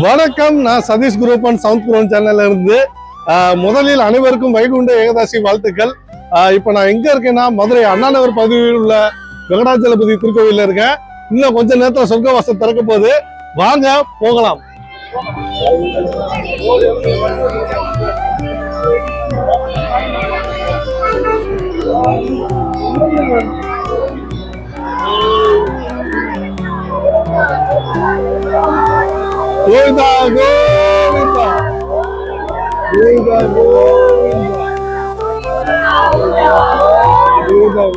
வணக்கம். நான் Sathish group and south crown சேனல்ல இருந்து முதலில் அனைவருக்கும் வைகுண்ட ஏகதாசி வாழ்த்துக்கள். இப்போ நான் எங்க இருக்கேன்னா மதுரை அண்ணாநகர் பகுதியில் உள்ள வெங்கடாச்சலபதி திருக்கோவில்ல இருக்கேன். இன்னும் கொஞ்ச நேரத்தில் சொர்க்கவாசம் திறக்க போகுது வாங்க போகலாம். 哥哥，哥哥，哥哥，哥哥，哥哥，哥哥。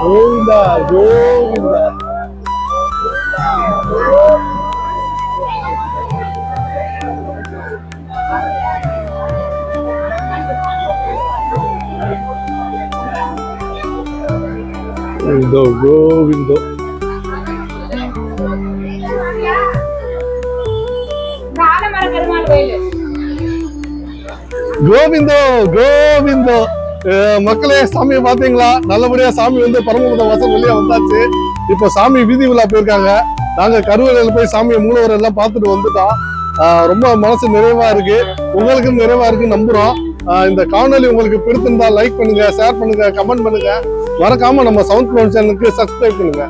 Onda, ondas. Window go, window. Govindo, Govindo. மக்களே சாமியை பார்த்தீங்களா? நல்லபடியா சாமி வந்து பரமபத வாசல் வெளியே வந்தாச்சு. இப்போ சாமி வீதி விழா போயிருக்காங்க. நாங்க கருவறையில போய் சாமியை மூலவர் எல்லாம் பார்த்துட்டு வந்துட்டோம். ரொம்ப மனசு நிறைவா இருக்கு. உங்களுக்கும் நிறைவா இருக்குன்னு நம்புறோம். இந்த காணொலி உங்களுக்கு பிடித்திருந்தா லைக் பண்ணுங்க ஷேர் பண்ணுங்க கமெண்ட் பண்ணுங்க. மறக்காம நம்ம சவுண்ட் ப்ரௌன் சேனலுக்கு சப்ஸ்கிரைப் பண்ணுங்க.